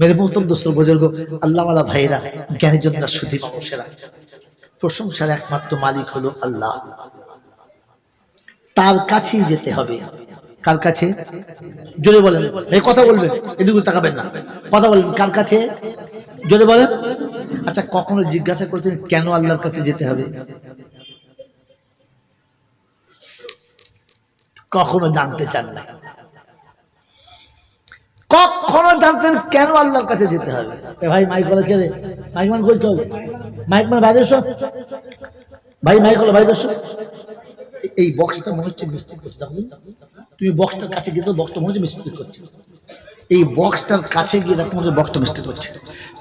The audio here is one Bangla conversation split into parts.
মেরে মহতম দোস্ত বুজুর্গ, আল্লাহওয়ালা জ্ঞানের জন্য সুধী মানুষেরা, প্রশংসার একমাত্র মালিক হলো আল্লাহ। তার কাছেই যেতে হবে। কার কাছে? জোরে বলেন। এই কথা বলবেন এদিকে তাকাবেন না। কথা বলেন, কার কাছে? জোরে বলেন। আচ্ছা কখনো জিজ্ঞাসা করতেন কেন আল্লাহর কাছে যেতে হবে? কখনো জানতে চান না। কখনো জানতেন কেন আল্লাহর কাছে যেতে হবে? ভাই মাইক বলে, কে মাইক মান কই চল মাইক মান এসো। ভাই মাইক বলে, বাইরে এসো। এই বক্সটা মনে হচ্ছে মিস্ত্রি দেখো তুমি বক্সটার কাছে গিয়ে তো বক্সটা মনে হচ্ছে মিস্ত্রি করছে। এই বক্সটার কাছে গিয়ে দেখো মনে বক্সটা মিস্ত্রি করছে।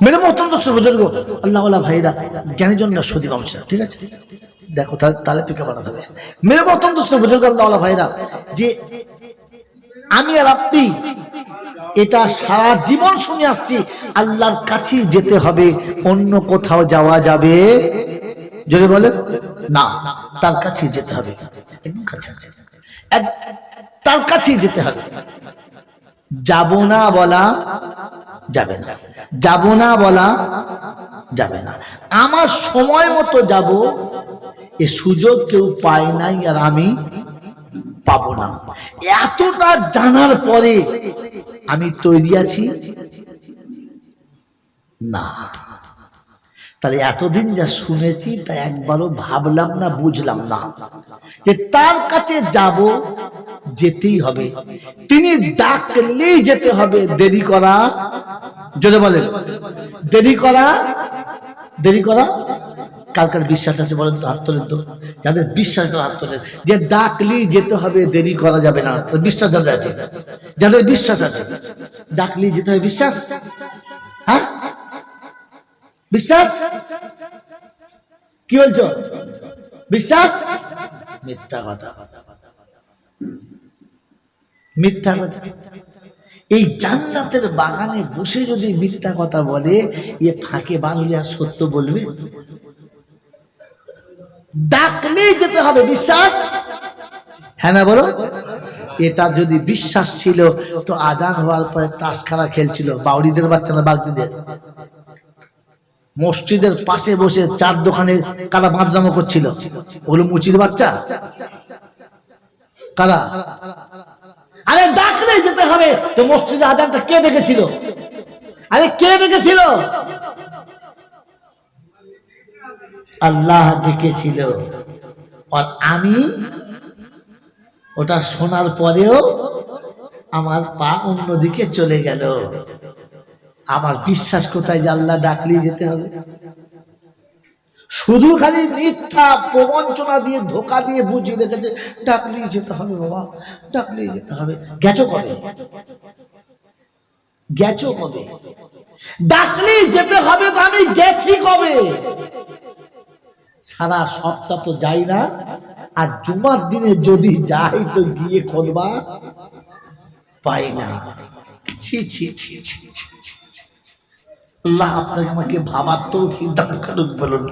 মেরে অত্যন্ত বুজুর্গ। আল্লাহ আল্লাহ ভাইরা জ্ঞানের জন্য সুদী মানুষরা ঠিক আছে? দেখো তাহলে পিকে বানাতে হবে? মেরে অত্যন্ত বুজুর্গ, আল্লাহ আল্লাহ ভাইরা, যে আমি আর আপনি এটা সারা জীবন শুনে আসছি, আল্লাহর কাছেই যেতে হবে, অন্য কোথাও যাওয়া যাবে? যদি বলেন, না, তার কাছেই যেতে হবে। কাছে তার কাছেই যেতে হবে। যাব না বলা যাবে না। যাব না বলা যাবে না। আমার সময় মতো যাব, এ সুযোগ কেউ পায় নাই আর আমি পাবো না। এতটা জানার পরে আমি তৈরি আছি? না। তাহলে এতদিন যা শুনেছি, তা একবারও ভাবলাম না, বুঝলাম না। যে তার কাছে যাব, যেতেই হবে। তিনি ডাকলেই যেতে হবে। দেরি করা, জোরে বলেন। দেরি করা দেরি করা? কার কার বিশ্বাস আছে বলেন তো, হাত তোলেন তো। যাদের বিশ্বাস হাত তোলেন। যে ডাকলেই যেতে হবে, দেরি করা যাবে না। বিশ্বাস যাদের আছে? যাদের বিশ্বাস আছে? ডাকলেই যেতে হবে, বিশ্বাস? হ্যাঁ? বিশ্বাস? কি বলছো? বিশ্বাস? মিথ্যা কথা। মিথ্যা কথা। এই জান্নাতের বাগানে বসে যদি মিথ্যা কথা বলে, এ ফাঁকে বাংলি আর সত্য বলবে। ডাকলেই যেতে হবে, বিশ্বাস? হ্যাঁ না বলো? এটা যদি বিশ্বাস ছিল, তো আজান হওয়ার পরে তাস খেলা খেলছিল বাউরিদের বাচ্চারা বাগদিদের? মসজিদের পাশে বসে চার দোকানে কারা বাঁধরামো করছিল? ওগুলো মুচির বাচ্চা? কারা? আরে ডাকলে যেতে হবে, তো মসজিদে আজানটা কে দেখেছিল? আরে কে দেখেছিল? আল্লাহ দেখেছিল আর আমি ওটা শোনার পরেও আমার পা অন্যদিকে চলে গেল। আমার বিশ্বাস কোথায় যে আল্লাহ ডাকলেই যেতে হবে? শুধু খালি মিথ্যা প্রবঞ্চনা দিয়ে, ধোকা দিয়ে বুঝিয়ে রেখেছে, ডাকলেই যেতে হবে বাবা, ডাকলেই যেতে হবে। গেছো কবে? গেছো কবে? ডাকলেই যেতে হবে তো আমি গেছি কবে? সারা সপ্তাহ তো যাই না। আর জুমার দিনে যদি যাই তো গিয়ে খোঁজবা পাই না। আল্লাহ ভাবার তো বলুন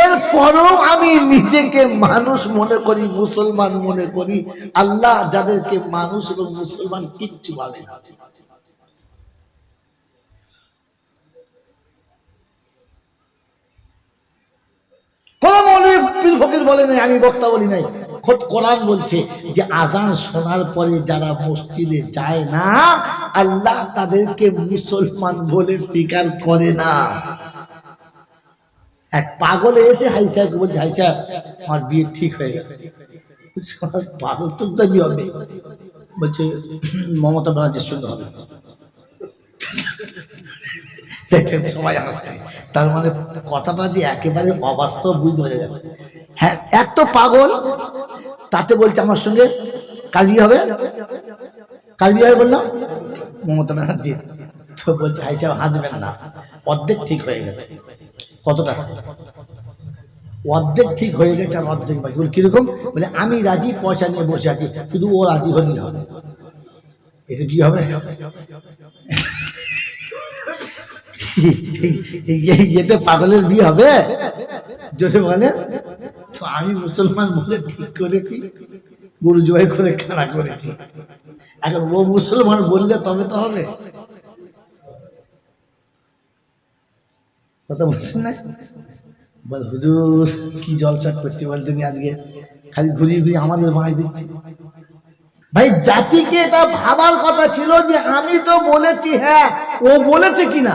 এরপরও আমি নিজেকে মানুষ মনে করি, মুসলমান মনে করি। আল্লাহ যাদেরকে মানুষ এবং মুসলমান কিচ্ছু বলে না। আল্লাহ তাদেরকে মুসলমান বলে স্বীকার করে না। এক পাগলে এসে, হাই সাহেবকে বলছে, হাই সাহেব, আমার বিয়ে ঠিক হয়ে গেছে। পাগল তো দাবি হবে। বলছে, মমতা ব্যানার্জির সঙ্গে হবে। সবাই হাসছে। তার মানে কথাটা যে একেবারে অবাস্তব বুঝতে বোঝা গেছে। হ্যাঁ এক তো পাগল, তাতে বলছে আমার সঙ্গে কাল বিয়ে হবে? কাল বিয়ে হবে বললাম মমতা ব্যানার্জি। তো বলছে, হাই সাহেব, হাসবেন না। অর্ধেক ঠিক হয়ে গেছে। কতটা? অর্ধেক ঠিক হয়ে গেছে আর অর্ধেক বাকি। বলে, কীরকম? বলে, আমি রাজি, পয়সা নিয়ে বসে আছি, শুধু ও রাজি হলেই হবে। এটা বিয়ে হবে? এতে পাগলের বিয়ে হবে? জোরে বলে। তো আমি মুসলমান বলে ঠিক করেছি গুরু জয় করে খেলা করেছি। এখন ও মুসলমান বললে তবে তো হবে। কথা বলছেন না? বল হুজুর, কি জলসা করছে বলতে আজকে? খালি ঘুরিয়ে ঘুরিয়ে আমাদের মাই দিচ্ছে। ভাই, জাতিকে এটা ভাবার কথা ছিল যে আমি তো বলেছি হ্যাঁ ও বলেছে কিনা?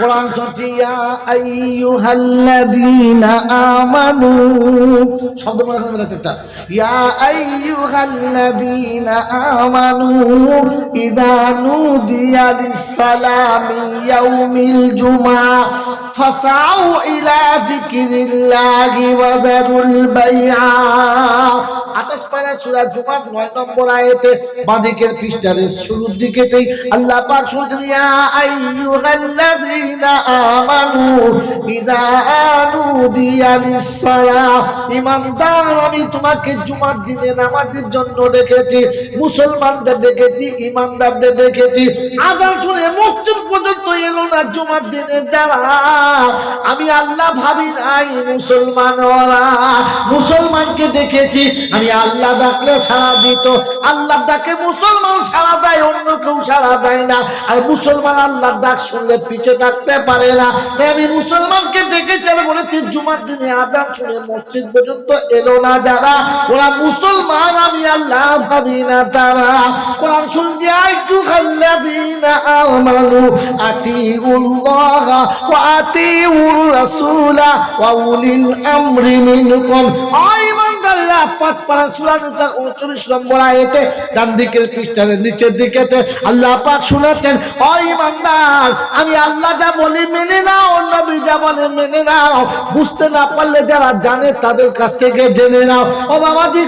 কোরআন শুনছি ইয়া আইয়ুহাল্লাযীনা আমানু। শব্দ মনে করেন একটা। ইয়া আইয়ুহাল্লাযীনা আমানু ইযা নুদিয়া লিস-সালামি ইয়াউমিল জুমআ ফাসাউ ইলা যিকরিল্লাহি ওয়া যারুল বাইআ। আঠাশ পারা জুমার 9 নম্বর আয়াতে শুরুর দিকেতেই আল্লাহ পাক শুনছেন, ইয়া আইয়ুহাল্লাযীনা আমি মুসলমানদের ইমানদারদের শুনে মসজিদ পর্যন্ত এলো না জুমার দিনে যারা। আমি আল্লাহ ভাবি নাই মুসলমান মুসলমানকে দেখেছি আমি আল্লাহ ডাকলে সাড়া দিত। আল্লাহ ডাকে মুসলমান সাড়া দেয়, অন্য কেউ সাড়া দেয় না। আর মুসলমান আল্লাহর ডাক শুনলে পিছে থাকতে পারে না। তাই আমি মুসলমানকে দেখেছি আর বলেছি, জুমার দিনে আজান শুনে মসজিদ পর্যন্ত এলো না যারা? ওরা, মুসলমান, আমি আল্লাহ ভাবি না তারা। কোরআন শুনছি, আইয়ুহাল্লাযীনা আমানু আতিউল্লাহ ওয়া আতিউর রাসূলা ওয়া উলিল আমরি মিনকুম। আইমানদাল্লাহ পাঁচ পারা সূরা নিসার 39 নম্বর আয়াতে ডান দিকের পৃষ্ঠার নিচের আল্লাহ আমি আল্লাহ যা মেনে নাও বুঝতে না পারলে যারা জানে তাদের কাছ থেকে জেনে নাও। ও বাবাজি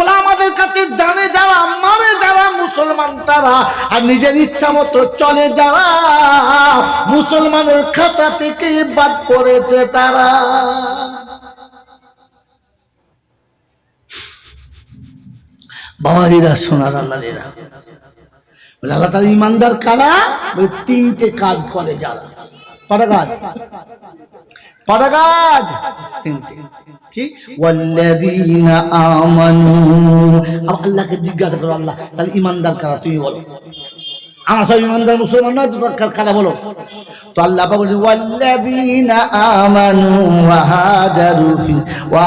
ওরা আমাদের কাছে জানে যারা মানে যারা মুসলমান তারা, আর নিজের ইচ্ছা মতো চলে যারা, মুসলমানের খাতা থেকে বাদ করেছে তারা। বাবাজিরা, সোনার আল্লাহরা বলে, আল্লাহ তালা ইমানদার কারা? বলে, তিনটে কাজ করে যারা। পাটা কাজ? পাটা কাজ? তিনটে। আল্লাহকে জিজ্ঞাসা করো, আল্লাহ, তাহলে ইমানদার কারা তুমি বলো। আমার সব ইমানদার মুসলমান নয় তো কথা বলো। তো আল্লাহ পাক বলছেন, ওয়াল্লাযীনা আমানু ওয়া হাজারু ফি, ওয়া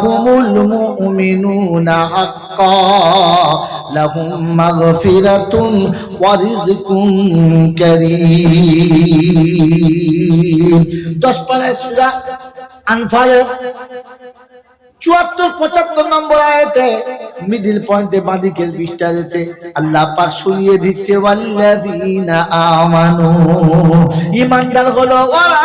হুমুল মুমিনুনা হাক্কা, লাহুম মাগফিরাতুন ওয়া রিজকুন কারীম। দশ পারায় সূরা আনফালের চুয়াত্তর, পঁচাত্তর নম্বর আয়তে মিডিল পয়েন্টে বাদিকের বিস্তারেতে আল্লাহ পাক শুনিয়ে দিচ্ছে আমানু। ইমানদার হলো ওরা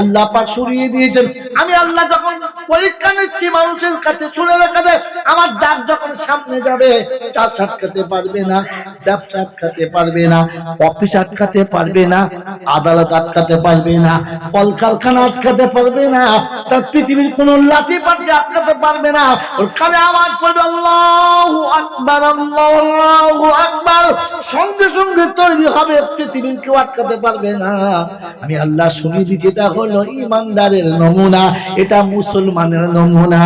আল্লাহ দিয়েছেন। আমি আল্লাহ পরীক্ষা নিচ্ছি মানুষের কাছে রাখা আমার ডাক যখন সামনে যাবে, চার সাটকাতে পারবে না। ব্যবসা আটকাতে পারবে না, অফিস আটকাতে পারবে না, আদালত আটকাতে পারবে না, কলকারখানা আটকাতে পারবে না, তার পৃথিবীর কোন লাঠি পাঠকে আটকাতে পারবে না, ওর কানে আওয়াজ পড়বে সঙ্গে সঙ্গে তৈরি হবে, পৃথিবীর কেউ আটকাতে পারবে না। আমি আল্লাহ শুনিয়ে দিচ্ছি এটা হলো ইমানদারের নমুনা, এটা মুসলমানের নমুনা।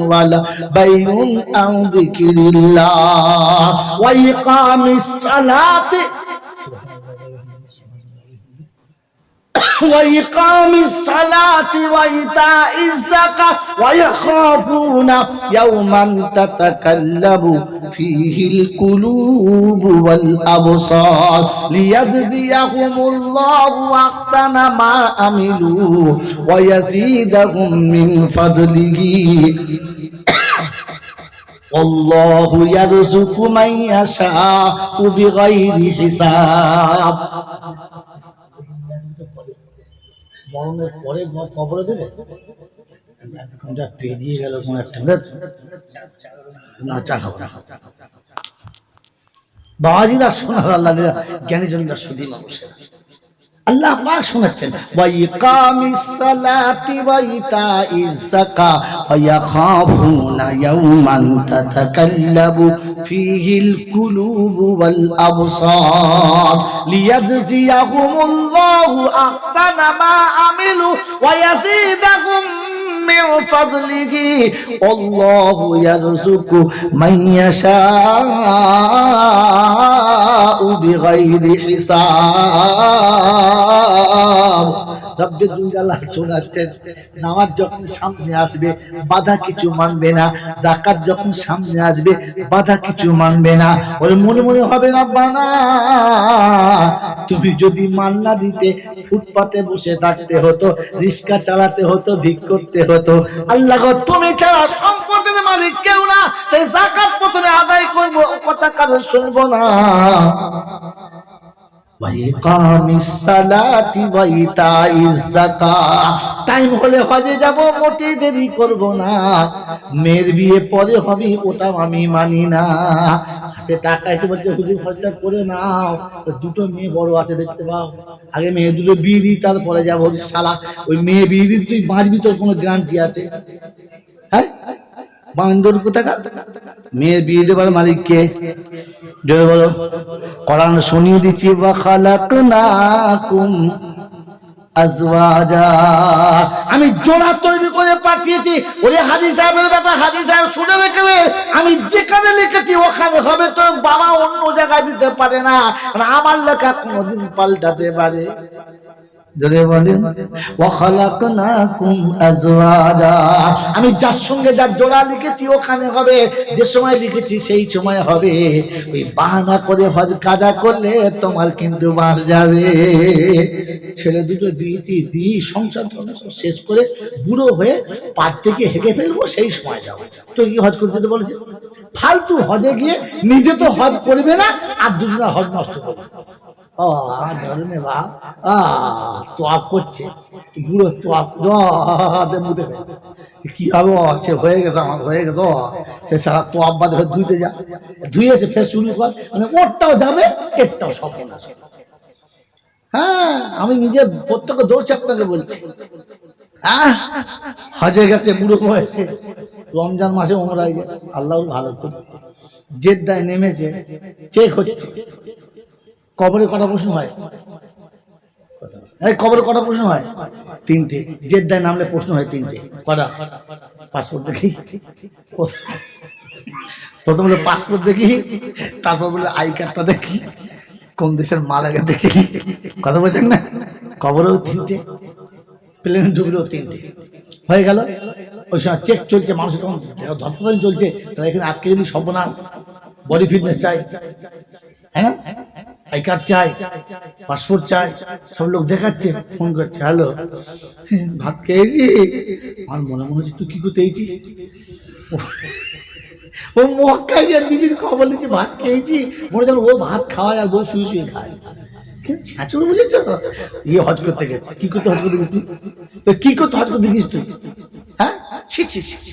ওয়ালা বাইউন আন যিকিরিল্লাহ ওয়া ইকামিস সালাতি وإقام الصلاة وإيتاء الزكاة ويخافون يوما تتقلب فيه القلوب والأبصار ليجزيهم الله أحسن ما عملوا ويزيدهم من فضله. الله يرزق من يشاء بغير حساب. মরণের পরে কবরে দেবে? যা পেরিয়ে গেল কোন একটা। না, চা খাব না। বাবাজিরা শোনা আল্লাহ জ্ঞানী জন্য সুদী মানুষের। আল্লাহ পাক শোনাচ্ছেন ওয়াইকামিস সালাতি ওয়াইতাইজ যাকা ওয়ায়াখাফুনা ইয়াওমান তাতাকাল্লাবু ফীহিল কুলুবু ওয়াল আবসার লিয়াজজিয়াহুমুল্লাহু আহসানা মা আমিলু ওয়ায়াজিদাহুম من فضله والله يرزق من يشاء بغير حساب রব্বে দুর্গাল্লাহ শোনাচ্ছেন। নামাজ যখন সামনে আসবে, বাধা কিছু মানবে না। জাকাত যখন সামনে আসবে, বাধা কিছু মানবে না। ওরে মনে মনে হবে না বানা তুমি যদি মান্না দিতে, ফুটপাতে বসে থাকতে হতো, রিক্সা চালাতে হতো, ভিক করতে হতো, আল্লাহ তুমি ছাড়া সম্পদের মালিক কেউ না। তাই জাকাত প্রথমে আদায় করব কথা কারণ শুনব না। টাইম হলে হজে যাব মোটেই দেরি করব না। মেয়ের বিয়ে পরে হবে ওটা আমি মানি না। হাতে টাকা এসে বলছে, হুজুর হজটা করে নাও। দুটো মেয়ে বড় আছে, দেখতে পাও। আগে মেয়ে দুটো বিয়ে দিই, তারপরে যাব। শালা, ওই মেয়ে বিয়ে দিই, তুই বাঁচবি তোর কোনো গ্যারান্টি আছে? হ্যাঁ? বান্দর কোথাকার? মেয়ের বিয়ে দেবার মালিককে বলো। কোরআন শুনিয়ে দিচ্ছি আমি জোড়া তৈরি করে পাঠিয়েছি। ওরে হাজি সাহেবের বেটা, হাজি সাহেব শুনে রেখে আমি যেখানে লিখেছি, ওখানে হবে। তো বাবা অন্য জায়গায় দিতে পারে না। আমার লেখা কোনোদিন পাল্টাতে পারে। আমি যার সঙ্গে যার জোড়া লিখেছি, ওখানে হবে, যে সময় লিখেছি, সেই সময় হবে। ওই বাহানা করে হজ কাজা করলে তোমার কিন্তু মার যাবে। ছেলে দুটো দিয়েছি দি সংসার শেষ করে বুড়ো হয়ে পার থেকে হেঁটে ফেলব, সেই সময় যাব। তো কি হজ করতে তো বলেছে? ফালতু হজে গিয়ে নিজে তো হজ করবে না, আর দুজনের হজ নষ্ট করবে। ধরনে বা তোয়াপ করছে। বুড়ো তোয়াপ মুখে কি হবে সে হয়ে গেছে আমার, হয়ে গেছে সে সারা তোয়াপ বাদে ধুইতে যা। ধুয়ে সে ফের শুরু মানে ওরটাও যাবে, এরটাও সব আছে হ্যাঁ আমি নিজে প্রত্যেক দৌড়ছে আপনাকে বলছি। হ্যাঁ হজে গেছে বুড়ো বয়সে। রমজান মাসে ওমরাই গেছে। আল্লাহ ভালো করে জেদ্দায় নেমেছে, চেক হচ্ছে। কবরে কটা প্রশ্ন হয়? কবরে কটা প্রশ্ন হয়? তিনটে। জেদ্দায় নামলে প্রশ্ন হয় তিনটে। কটা? পাসপোর্ট দেখি? প্রথম হলো পাসপোর্ট দেখি, তারপর বলে আই কার্ডটা দেখি। কোন দেশের মাল আগে দেখি। কথা বলছেন না? কবরেও তিনটে প্লেন ঢুকলেও তিনটে। হয়ে গেল? ওই সময় চেক চলছে, মানুষের তখন ধর্মদান চলছে। এখানে আটকে যদি সর্বনাশ। বডি ফিটনেস চাই। হ্যাঁ? আই কার্ড চাই পাসপোর্ট চাই সব লোক দেখাচ্ছে ফোন করছে হ্যালো ভাত খেয়েছি? আমার মনে মনে হচ্ছে তুই কি করতে এইছি ও মক্কা গিয়ে বিবির খবর নিচ্ছে ভাত খেয়েছি? মনে যেন ও ভাত খাওয়ায় আর বউ শুয়ে শুয়ে খায়। ছাঁচুর বুঝেছ? ইয়ে হজ করতে গেছে। কি করতে হজ করতে গেছিস তুই? কি করতে হজ করতে গেছিস তুই? হ্যাঁ? ছি ছি, ছি, ছি।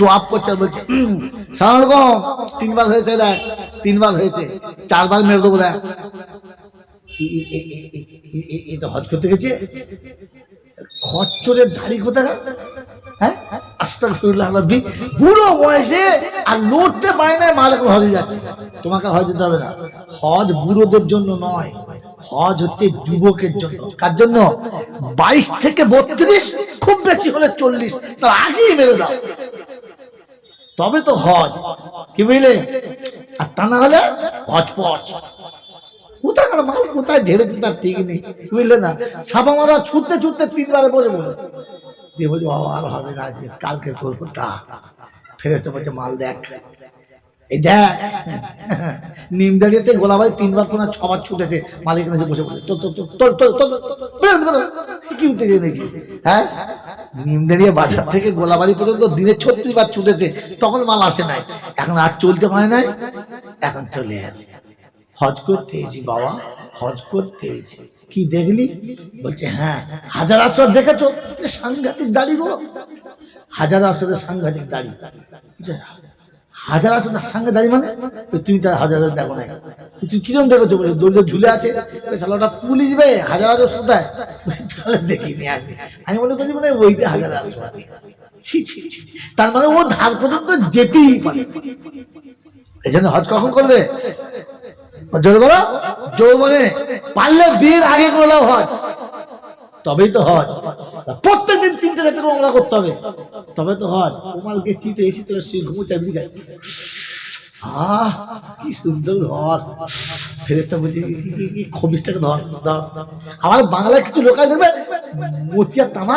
তো আপ করছে বলছে "উম, সালাম তিনবার হয়েছে দেখ তিনবার হয়েছে চারবার মেরে দেবো দেখ। এটা হজ করতে গেছে? খচ্চরের ধাড়ি কোথাকার? হ্যাঁ? বয়সে আর না হজে যাচ্ছে। তোমাকে হজ যেতে হবে না। হজ জন্য নয় হজ হচ্ছে যুবকের জন্য। কার জন্য? বাইশ থেকে বত্রিশ খুব বেশি হলে চল্লিশ তার আগেই মেরে দাও। তবে তো হজ। কি বুঝলে? আর তা না হলে হজ পচ কোথাকার মাল? কোথায় ঝেড়েছে তার ঠিক নেই। বুঝলে না? সাবা মারা ছুটতে ছুটতে তিনবারে পরে বলে দিয়ে বলছে বাবা আর হবে না আজকে কালকে করব তা। ফেরেস্তে বলছে, মাল দেখ। এই দেখ নিম দাঁড়িয়েতে গোলাবাড়ি তিনবার ছবার ছুটেছে বসে বলে তোর তোর তোর তোর তোর কি জেনেছিস হ্যাঁ নিম দাঁড়িয়ে বাজার থেকে পর্যন্ত দিনে ছত্রিশ বার ছুটেছে তখন মাল আসে নাই এখন আর চলতে পারে নাই এখন চলে আসে হজ করতে বাবা হজ করতে কি দেখলি বলছে হ্যাঁ হাজার আসর দেখেছ সাংঘাতিক দাড়ি গো হাজার আসরের সাংঘাতিক দাড়ি? হাজার আসর সঙ্গে দাড়ি মানে তুমি তার হাজার আসর দেখো নাই তুমি কিরম দেখেছ বলে? দড়িতে ঝুলে আছে। ওটা পুলিশ বে হাজার কোথায় বলে, তাহলে দেখিনি আমি। মনে করি মানে ওইটা হাজার ছি তার মানে ও ধার পর্যন্ত যেতেই পারে। এই জন্য হজ কখন করবে? জোরে বলো। জোর বলে পারলে বিয়ের আগে করলেও হজ। তবেই তো হজ। প্রত্যেকদিন তিনটে রাতে রোমরা করতে হবে। তবে তো হজ। কোমালকে চিতে এসে তোরা শুয়ে ঘুমো চাবি গেছে আহ, কি সুন্দর ঘর। ফেরেস্তা বলছে কি কি কি ধর ধর। আমার বাংলায় কিছু লোকাল দেবে মতিয়া তামা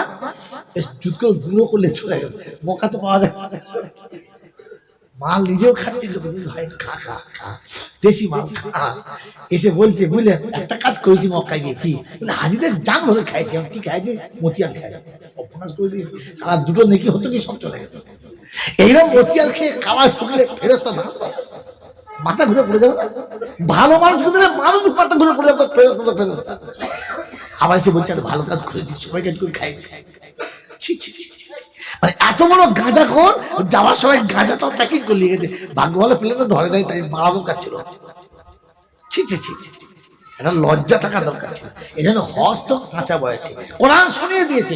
চুট করে গুঁড়ো করলে চলে গেল। মকা তো পাওয়া যায়। মাল নিজেও খাচ্ছিল ভাই, খা খা খা, দেশি মাল এসে বলছে বুঝলেন একটা কাজ করেছি মক্কায় গিয়ে, কি? হাজিদের জান কি মতিয়াল খাই সারা দুটো নেকি হতো কি, সব চলে গেছে। এইরকম মতিয়াল খেয়ে খাওয়ার ঠুকলে ফেরস্তা না মাথা ঘুরে পড়ে যাবে ভালো মানুষকে দিলে মানুষ মাথা ঘুরে পড়ে যাবে ফেরস্তা তো ফেরস্তা আবার এসে বলছে ভালো কাজ করেছি, সবাইকে একটু খাইছি ছি ছি ছি। এত বড় গাঁজা খোর যাওয়ার সময় গাঁজা তো প্যাকিং করে গেছে ভাগ্য ভালো প্লেনে ধরে দেয়, তাই মারা দরকার ছিল। ছি ছি ছি। একটা লজ্জা থাকা দরকার ছিল। এই জন্য হজ তো কাঁচা বয়সে। কোরআন শুনিয়ে দিয়েছে।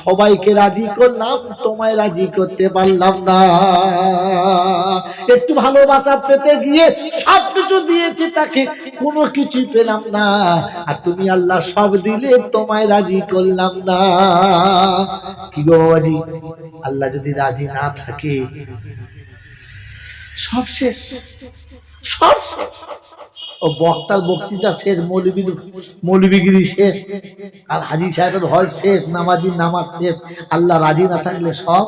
সবাইকে রাজি করলাম, তোমায় রাজি করতে পারলাম না। একটু ভালোবাসা পেতে গিয়ে সব কিছু দিয়েছি তাকে, কোনো কিছু পেলাম না। আর তুমি আল্লাহ সব দিলে, তোমায় রাজি করলাম না। কি গো বাবাজি? আল্লাহ যদি রাজি না থাকে, সব শেষ। সব শেষ। ও বক্তার বক্তৃতা শেষ, মৌলবীর মৌলবীগিরি শেষ, আর হাজি সাহেবের হয় শেষ, নামাজির নামাজ শেষ, আল্লাহ রাজি না থাকলে সব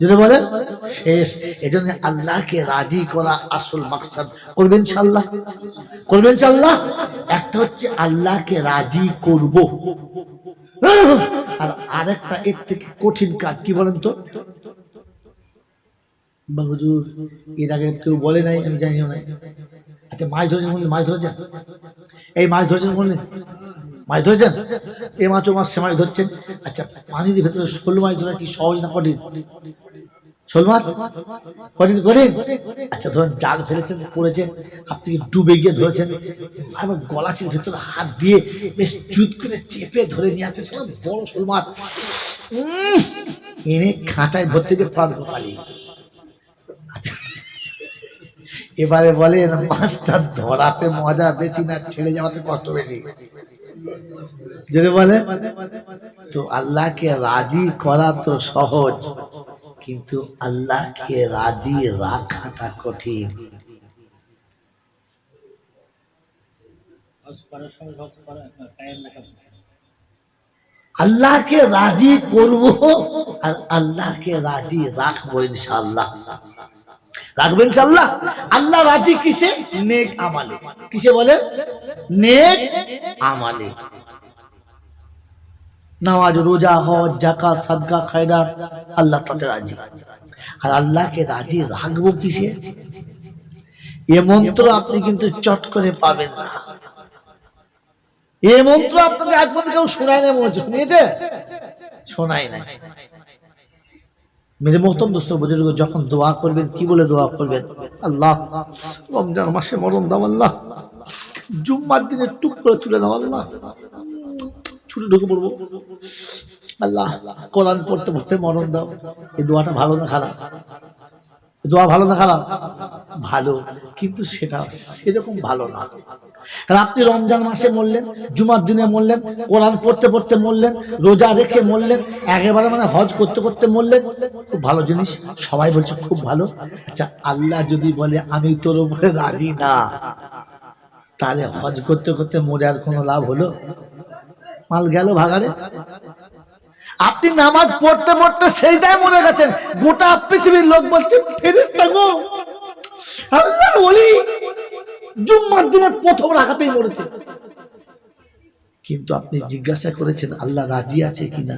যদি বলে শেষ। এজন্য আল্লাহকে রাজি করা আসল মাকসাদ। করবেন ইনশাল্লাহ করবেন ইনশাল্লাহ একটা হচ্ছে আল্লাহকে রাজি করব। আর আরেকটা এর থেকে কঠিন কাজ, কি বলেন তো? এর আগে কেউ বলে নাই, আমি জানিও নাই। আচ্ছা মাছ ধরেছেন বললেন মাছ ধরেছেন? এই মাছ ধরেছেন বললেন মাছ ধরেছেন? এই মাছ ও মাছ, সে মাছ ধরছেন। আচ্ছা পানির ভেতরে শোল মাছ ধরা কি সহজ না কঠিন? শোল মাছ? কঠিন কঠিন? আচ্ছা ধরুন জাল ফেলেছেন, পড়েছেন, আপনি ডুবে গিয়ে ধরেছেন আমার গলাচির ভেতরে হাত দিয়ে বেশ চুত করে চেপে ধরে নিয়ে সব বড় শোল মাছ। এনে খাঁচায় ভর্তি করে প্রাণ পালিয়ে গেছে। এবারে বলেন মাছটা ধরাতে মজা বেশি না, ছেড়ে যাওয়াতে কষ্ট বেশি। যদি বলে, তো আল্লাহকে রাজি করা তো সহজ, কিন্তু আল্লাহকে রাজি রাখাটা কঠিন। আল্লাহকে রাজি করব আর আল্লাহকে রাজি রাখব ইনশাআল্লাহ। রাখবেন ইনশাআল্লাহ? আল্লাহ রাজি কিসে? নেক আমালে। কিসে বলে? নেক আমালে। নামাজ, রোজা, হজ জাকাত সাদকা, খায়রাত, আল্লাহ তাতে রাজি। আর আল্লাহকে রাজি রাখব কিসে? এ মন্ত্র আপনি কিন্তু চট করে পাবেন না। এ মন্ত্র আপনাকে আজ পর্যন্ত কেউ শোনায় না মনে হচ্ছে। শুনিয়েছে? শোনায় না মেরে মোহতম দোস্ত বুজুর্গ যখন দোয়া করবেন, কি বলে দোয়া করবেন? আল্লাহ। রমজান মাসে মরণ দাও আল্লাহ। জুম্মার দিনে টুক করে তুলে দাও আল্লাহ। ছুটে ঢুকে পড়ব। আল্লাহ, কোরআন পড়তে পড়তে মরণ দাও। এই দোয়াটা ভালো না খারাপ? দোয়া ভালো না খারাপ? ভালো। কিন্তু সেটা সেরকম ভালো না। আপনি রমজান মাসে মরলেন, জুমার দিনে মরলেন, কোরআন পড়তে পড়তে মরলেন, রোজা রেখে মরলেন, একেবারে মানে হজ করতে করতে মরলেন। খুব ভালো জিনিস, সবাই বলছে খুব ভালো। আচ্ছা আল্লাহ যদি বলে, আমি তোর উপরে রাজি না, তাহলে হজ করতে করতে মরে আর কোনো লাভ হলো? মাল গেল ভাগাড়ে। আপনি নামাজ পড়তে পড়তে সেই যায় মরে গেছেন, গোটা পৃথিবীর লোক বলছে ফেরেস্তা গো আল্লাহ বলি জুম্মার দিনের প্রথম রাখাতেই মরেছে। কিন্তু আপনি জিজ্ঞাসা করেছেন, আল্লাহ রাজি আছে কিনা?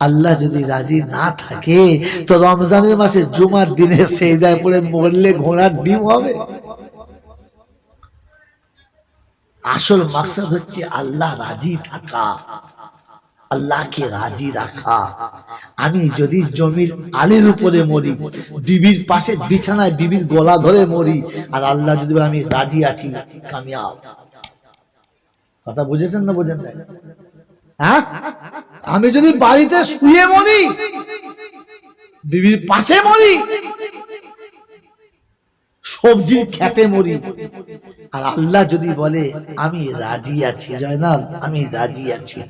আল্লাহ যদি রাজি না থাকে, তো রমজানের মাসে জুমার দিনে সেই যায় পরে মরলে ঘোড়ার ডিম হবে। আসল মাকসাদ হচ্ছে আল্লাহ রাজি থাকা। আল্লাহকে রাজি রাখা। আমি যদি জমির আলের উপরে মরি, বিবির পাশে বিছানায় বিবির গলা ধরে মরি, আর আল্লাহ যদি আমি রাজি আছি, কামিয়াব। কথা বুঝেছেন না বোঝেন হ্যাঁ? আমি যদি বাড়িতে শুয়ে মরি, বিবির পাশে মরি, সবজির খেতে মরি, আর আল্লাহ যদি বলে আমি রাজি আছি জয়নাল আমি রাজি আছি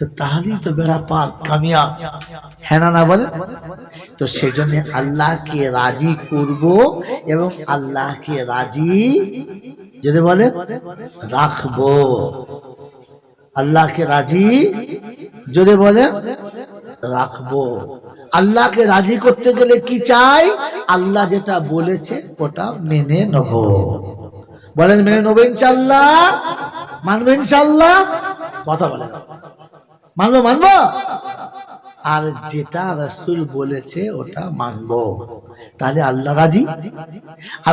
তো তাহলেই তো বেড়া পার কামিয়া হ্যাঁ না বলে? তো সেজন্য আল্লাহকে রাজি করব এবং আল্লাহকে রাজি যদি বলে, রাখব। আল্লাহকে রাজি যদি বলে, রাখব। আল্লাহকে রাজি করতে গেলে কি চাই? আল্লাহ যেটা বলেছে ওটা মেনে নেব। বলেন মেনে নেব ইনশাল্লাহ মানবে ইনশাল্লাহ কথা বলে মানবো মানবো? আর যেটা রসুল বলেছে ওটা মানবো। তাহলে আল্লাহ রাজি? আর